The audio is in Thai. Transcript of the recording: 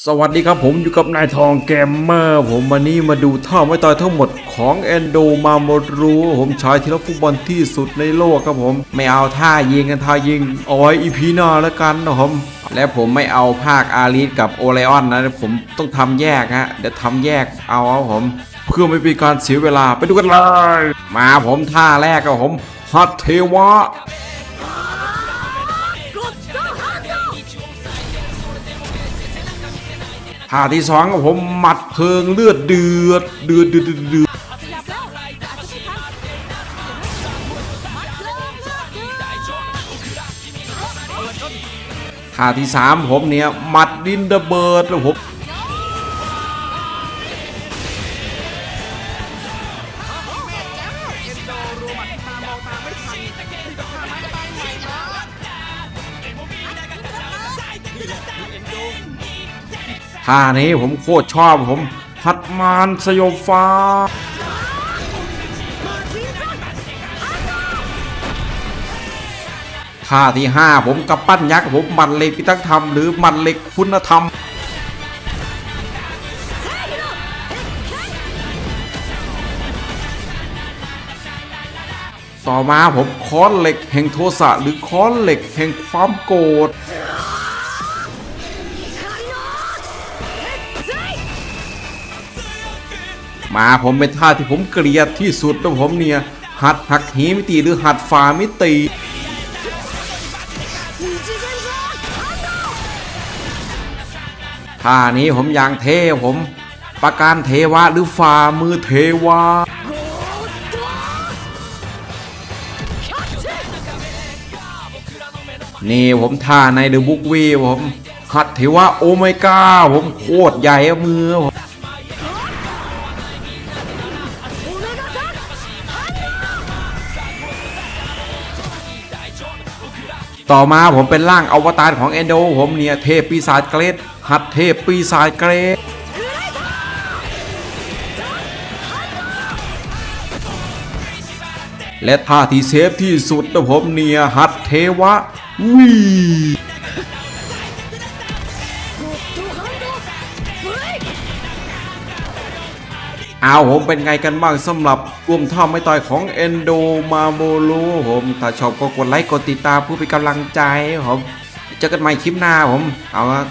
สวัสดีครับผมอยู่กับนายทองแกมเมอร์ผมวันนี้มาดูท่าไม่ต่อยทั้งหมดของแอนโดมาโมรูผมชายที่รักฟุตบอลที่สุดในโลกครับผม ไม่เอาท่ายิงกันท่ายิงเอาไว้อีพีหน้าแล้วกันนะผมและผมไม่เอาภาคอารีสกับโอไลออนนะผมต้องทำแยกฮะเดี๋ยวทำแยกเอาครับผม เพื่อไม่เป็นการเสียเวลาไปดูกันเลย มาผมท่าแรกครับผมฮัตเทวะ ท่าที่สองกับผมหมัดเพลิงเลือดเดือดเดือดเดือดเดือดเดือดท่าที่สามผมเนี่ยหมัดดินระเบิดแล้วผม ท่านี้ผมโคตรชอบผมพัดมานสยบฟ้า ท่าที่ 5 ผมกับปั้นยักษ์ผมมัดเหล็กพิทักษ์ธรรมหรือมัดเหล็กคุณธรรม ต่อมาผมค้อนเหล็กแห่งโทสะหรือค้อนเหล็กแห่งความโกรธ มาผมเป็นท่าที่ผมเกลียดที่สุดนะผมเนี่ย หัดหักเหมิติหรือหัดฝ่ามิติท่านี้ผมอย่างเท่ผมประการเทวะหรือฝ่ามือเทวะนี่ผมท่าในเดอะบุ๊กวีผมหัดเทวะโอเมก้าผมโคตรใหญ่อะมือผม ต่อมาผมเป็นร่างอวตารของเอนโดผมเนี่ยเทพปีศาจเกรดหัดเทพปีศาจเกรดและท่าที่เซฟที่สุดนะผมเนี่ยหัดเทวะวี เอาผมเป็นไงกันบ้างสำหรับกลุ่มท่อไม่ต่อยของเอนโดมาโมลูผมถ้าชอบก็กดไลค์กดติดตามเพื่อเป็นกำลังใจผมเจอกันใหม่คลิปหน้าผมเอาละ